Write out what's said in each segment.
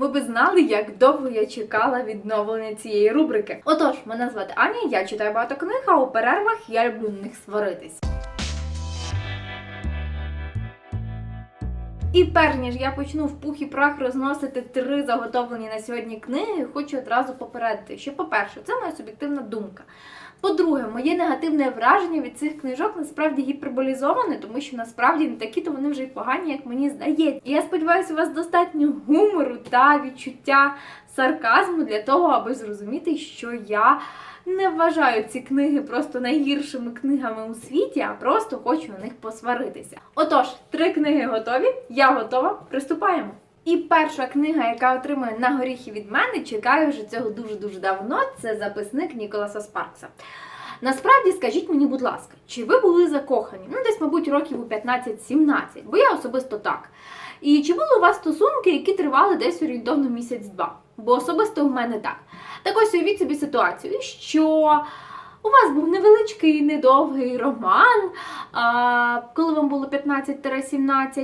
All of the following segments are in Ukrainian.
Ви би знали, як довго я чекала відновлення цієї рубрики. Отож, мене звати Аня, я читаю багато книг, а у перервах я люблю на них сваритись. І перш ніж я почну в пух і прах розносити три заготовлені на сьогодні книги, хочу одразу попередити, що, по-перше, це моя суб'єктивна думка. По-друге, моє негативне враження від цих книжок насправді гіперболізоване, тому що насправді не такі, то вони вже й погані, як мені здається. І я сподіваюся, у вас достатньо гумору та відчуття сарказму для того, аби зрозуміти, що я не вважаю ці книги просто найгіршими книгами у світі, а просто хочу на них посваритися. Отож, три книги готові, я готова. Приступаємо. І перша книга, яка отримує на горіхи від мене, чекаю вже цього дуже-дуже давно. Це записник Ніколаса Спаркса. Насправді, скажіть мені, будь ласка, чи ви були закохані? Ну, десь, мабуть, років у 15-17, бо я особисто так. І чи були у вас стосунки, які тривали десь орієнтовно місяць-два? Бо особисто у мене так. Так ось уявіть собі ситуацію, що у вас був невеличкий, недовгий роман, коли вам було 15-17,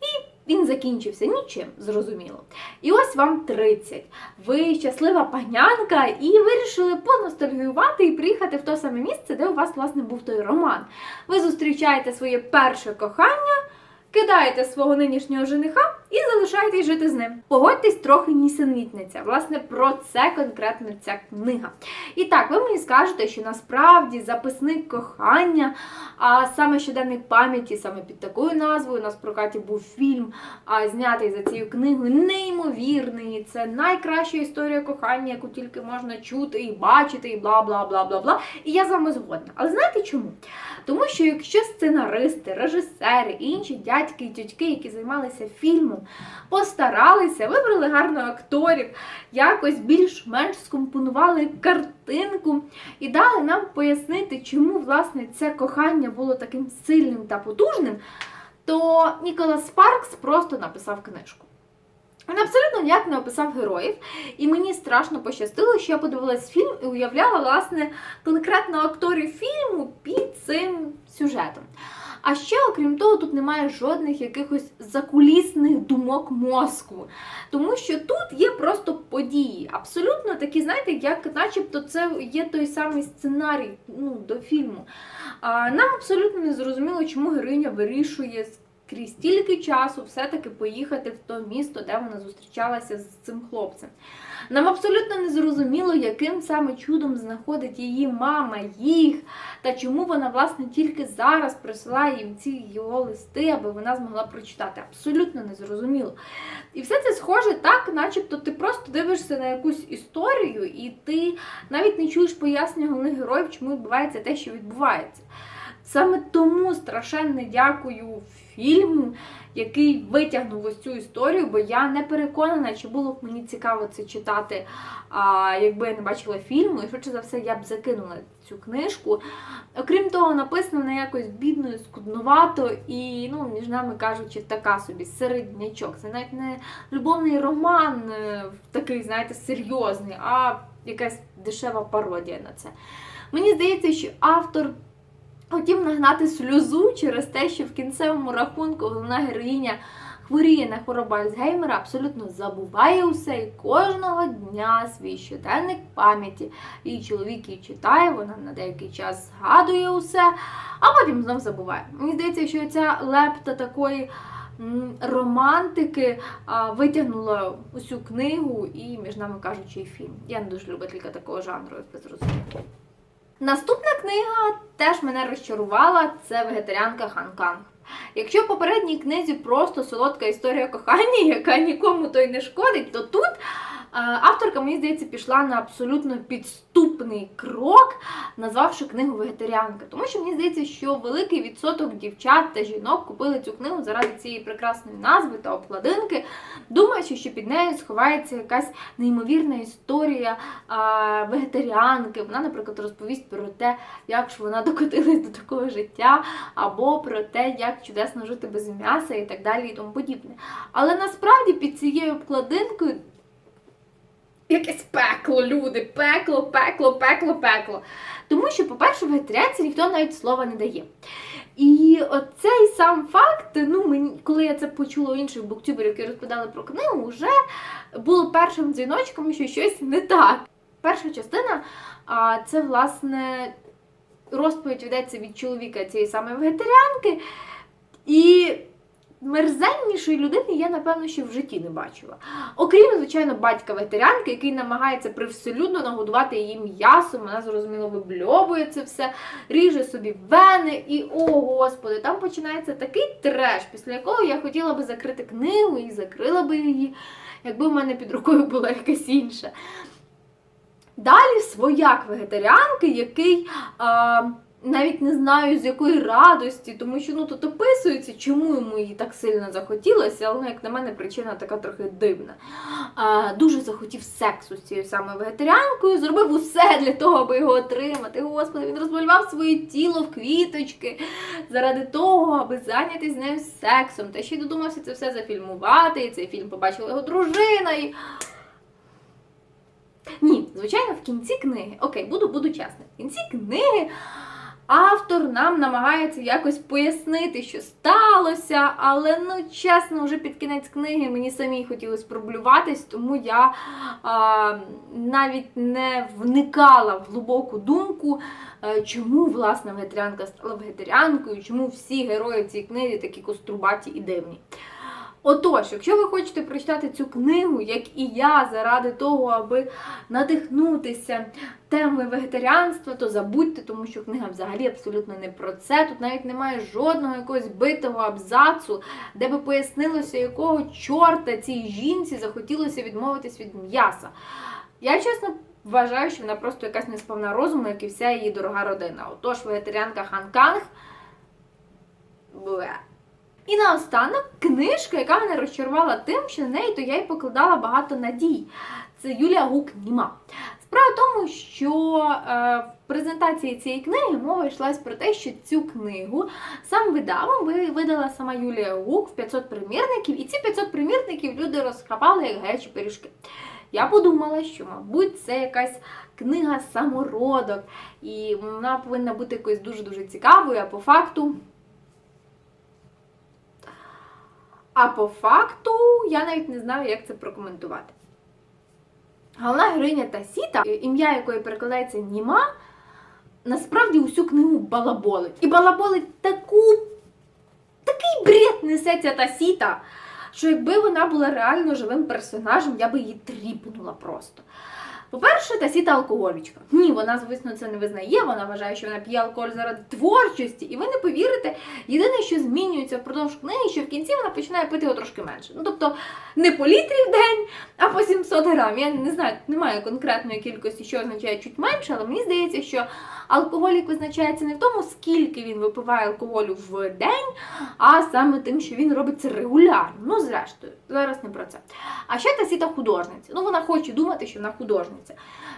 і він закінчився нічим, зрозуміло. І ось вам 30. Ви щаслива панянка і вирішили поностальгіювати і приїхати в те саме місце, де у вас, власне, був той роман. Ви зустрічаєте своє перше кохання, кидаєте свого нинішнього жениха і залишаєтесь жити з ним. Погодьтесь трохи нісенітниця. Власне, про це конкретно ця книга. І так, ви мені скажете, що насправді записник кохання, а саме щоденник пам'яті, саме під такою назвою, у нас в прокаті був фільм, а, знятий за цією книгою, неймовірний. Це найкраща історія кохання, яку тільки можна чути і бачити, і бла бла бла бла бла. І я з вами згодна. Але знаєте чому? Тому що якщо сценаристи, режисери і інші дядьки і тютьки, які займалися фільмом, постаралися, вибрали гарно акторів, якось більш-менш скомпонували картинку і дали нам пояснити, чому власне це кохання було таким сильним та потужним, то Ніколас Спаркс просто написав книжку. Він абсолютно ніяк не описав героїв, і мені страшно пощастило, що я подивилась фільм і уявляла, власне, конкретно акторів фільму під цим сюжетом. А ще, окрім того, тут немає жодних якихось закулісних думок мозку. Тому що тут є просто події. Абсолютно такі, знаєте, як начебто це є той самий сценарій ну, до фільму. А, нам абсолютно не зрозуміло, чому героїня вирішує крізь стільки часу все-таки поїхати в то місто, де вона зустрічалася з цим хлопцем. Нам абсолютно не зрозуміло, яким саме чудом знаходить її мама їх, та чому вона, власне, тільки зараз присилає їм ці його листи, аби вона змогла прочитати. Абсолютно не зрозуміло. І все це схоже так, начебто ти просто дивишся на якусь історію, і ти навіть не чуєш пояснення головних героїв, чому відбувається те, що відбувається. Саме тому страшенно дякую фільму, який витягнув ось цю історію, бо я не переконана, чи було б мені цікаво це читати, а, якби я не бачила фільму, і швидше за все я б закинула цю книжку. Окрім того, написано вона якось бідно, і скудновато і, ну, між нами кажучи, така собі середнячок. Це навіть не любовний роман, е, такий, знаєте, серйозний, а якась дешева пародія на це. Мені здається, що автор хотів нагнати сльозу через те, що в кінцевому рахунку головна героїня хворіє на хворобу Альцгеймера, абсолютно забуває усе і кожного дня свій щоденник пам'яті. Її чоловік її читає, вона на деякий час згадує усе, а потім знов забуває. Мені здається, що ця лепта такої. Романтики витягнула усю книгу і, між нами кажучи, і фільм. Я не дуже любителька такого жанру, як ви зрозуміли. Наступна книга теж мене розчарувала. Це вегетаріанка Хан Канг. Якщо в попередній книзі просто солодка історія кохання, яка нікому то й не шкодить, то тут е, авторка, мені здається, пішла на абсолютно підступний крок, назвавши книгу Вегетаріанка. Тому що мені здається, що великий відсоток дівчат та жінок купили цю книгу заради цієї прекрасної назви та обкладинки, думаючи, що під нею сховається якась неймовірна історія вегетаріанки. Вона, наприклад, розповість про те, як ж вона докотилась до такого життя, або про те, як чудесно жити без м'яса і так далі, і тому подібне. Але насправді під цією обкладинкою якесь пекло, люди, пекло, пекло, пекло, пекло. Тому що, по-перше, вегетаріанці ніхто навіть слова не дає. І оцей сам факт, ну мені, коли я це почула у інших буктюберів, які розповідали про книгу, вже було першим дзвіночком, що щось не так. Перша частина а, це власне розповідь ведеться від чоловіка цієї самої вегетаріанки. І мерзеннішої людини я, напевно, ще в житті не бачила. Окрім, звичайно, батька вегетаріанки, який намагається привселюдно нагодувати її м'ясом, вона зрозуміло вибльовує це все, ріже собі вени, і о господи, там починається такий треш, після якого я хотіла би закрити книгу і закрила би її, якби в мене під рукою була якась інша. Далі свояк вегетаріанки, який а, навіть не знаю з якої радості, тому що ну тут описується, чому йому її так сильно захотілося, але як на мене причина така трохи дивна. А, дуже захотів сексу з цією самою вегетаріанкою, зробив усе для того, аби його отримати. Господи, він розмалював своє тіло в квіточки заради того, аби зайнятися з нею сексом. Та ще й додумався це все зафільмувати, і цей фільм побачила його дружина. І... Ні, звичайно, в кінці книги, окей, буду, буду чесна, в кінці книги автор нам намагається якось пояснити, що сталося, але ну чесно, вже під кінець книги мені самій хотілося проблюватись, тому я а, навіть не вникала в глибоку думку, а, чому власне вегетаріанка стала вегетаріанкою, чому всі герої в цій книзі такі кострубаті і дивні. Отож, якщо ви хочете прочитати цю книгу, як і я, заради того, аби надихнутися темою вегетаріанства, то забудьте, тому що книга взагалі абсолютно не про це. Тут навіть немає жодного якогось битого абзацу, де би пояснилося, якого чорта цій жінці захотілося відмовитись від м'яса. Я чесно. Вважаю, що вона просто якась несповна розуму, як і вся її дорога родина. Отож, вегетаріанка Хан Канг. Бле. І наостанок книжка, яка мене розчарувала тим, що на неї то я й покладала багато надій. Це Юлія Гук Німа. Справа в тому, що е, в презентації цієї книги мова йшлась про те, що цю книгу сам видавом видала сама Юлія Гук в 500 примірників, і ці 500 примірників люди розхапали як гарячі пиріжки. Я подумала, що, мабуть, це якась книга самородок, і вона повинна бути якоюсь дуже-дуже цікавою, а по факту. А по факту я навіть не знаю, як це прокоментувати. Головна героїня Тасіта, ім'я якої перекладається Німа, насправді усю книгу балаболить. І балаболить таку, такий бред несеться Тасіта, що якби вона була реально живим персонажем, я би її тріпнула просто. По-перше, Тасіта алкоголічка. Ні, вона, звісно, це не визнає. Вона вважає, що вона п'є алкоголь заради творчості. І ви не повірите, єдине, що змінюється впродовж книги, що в кінці вона починає пити його трошки менше. Ну, тобто, не по літрі в день, а по 700 грам. Я не знаю, немає конкретної кількості, що означає чуть менше, але мені здається, що алкоголік визначається не в тому, скільки він випиває алкоголю в день, а саме тим, що він робить це регулярно. Ну, зрештою, зараз не про це. А ще Тасіта художниця. Ну, вона хоче думати, що вона художниця.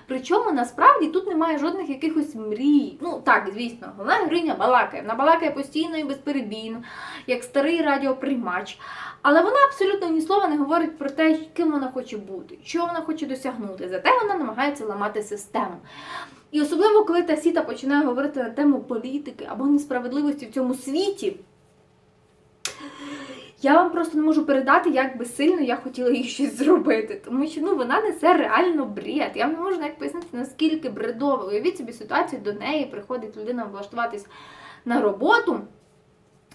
Причому насправді тут немає жодних якихось мрій. Ну так, звісно, головна героїня балакає. Вона балакає постійно і безперебійно, як старий радіоприймач. Але вона абсолютно ні слова не говорить про те, ким вона хоче бути, що вона хоче досягнути. Зате вона намагається ламати систему. І особливо, коли та сіта починає говорити на тему політики або несправедливості в цьому світі. Я вам просто не можу передати, як би сильно я хотіла їй щось зробити, тому що ну вона несе реально бред. Я не можу навіть пояснити, наскільки бредово. Уявіть собі ситуацію, до неї приходить людина влаштуватись на роботу.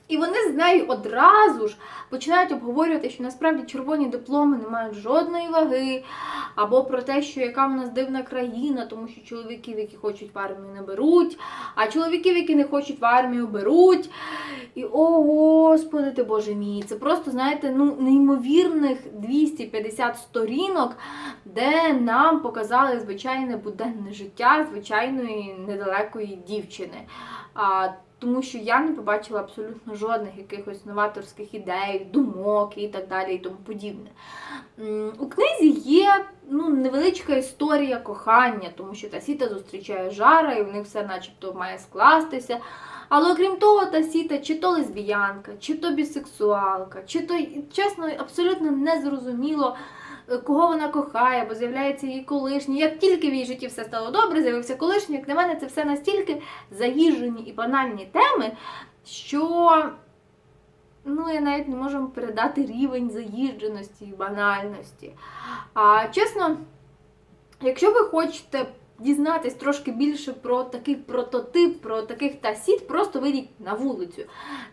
І вони з нею одразу ж починають обговорювати, що насправді червоні дипломи не мають жодної ваги, або про те, що яка в нас дивна країна, тому що чоловіків, які хочуть в армію, не беруть, а чоловіків, які не хочуть в армію, беруть. І о, господи ти боже мій, це просто, знаєте, ну, неймовірних 250 сторінок, де нам показали звичайне буденне життя звичайної недалекої дівчини. Тому що я не побачила абсолютно жодних якихось новаторських ідей, думок і так далі, і тому подібне. У книзі є ну, невеличка історія кохання, тому що Тасіта зустрічає жара, і в них все начебто має скластися. Але окрім того, Тасіта чи то лесбіянка, чи то бісексуалка, чи то, чесно, абсолютно незрозуміло, кого вона кохає, бо з'являється її колишній. Як тільки в її житті все стало добре, з'явився колишній, як на мене, це все настільки заїжджені і банальні теми, що ну, я навіть не можу передати рівень заїждженості і банальності. А чесно, якщо ви хочете дізнатись трошки більше про такий прототип, про таких тасіт, просто вийдіть на вулицю.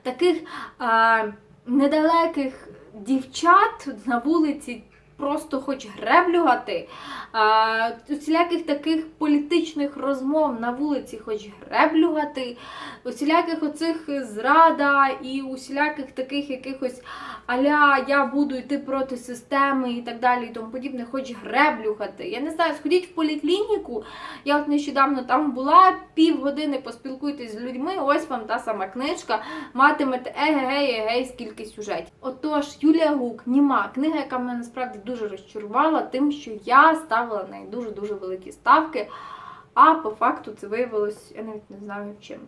Таких а, недалеких дівчат на вулиці. Просто хоч греблювати, а, усіляких таких політичних розмов на вулиці, хоч греблювати, усіляких оцих зрада і усіляких таких якихось аля я буду йти проти системи і так далі, і тому подібне, хоч греблюхати. Я не знаю, сходіть в поліклініку. Я от нещодавно там була, півгодини поспілкуйтесь з людьми. Ось вам та сама книжка. Матимете егегей, егей, скільки сюжетів. Отож, Юлія Гук, німа книга, яка мене насправді дуже розчарувала, тим, що я ставила на неї дуже дуже великі ставки. А по факту це виявилось, я навіть не знаю чим.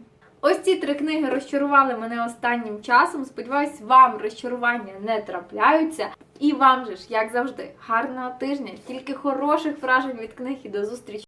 Ось ці три книги розчарували мене останнім часом. Сподіваюсь, вам розчарування не трапляються. І вам же ж, як завжди, гарного тижня, тільки хороших вражень від книг і до зустрічі!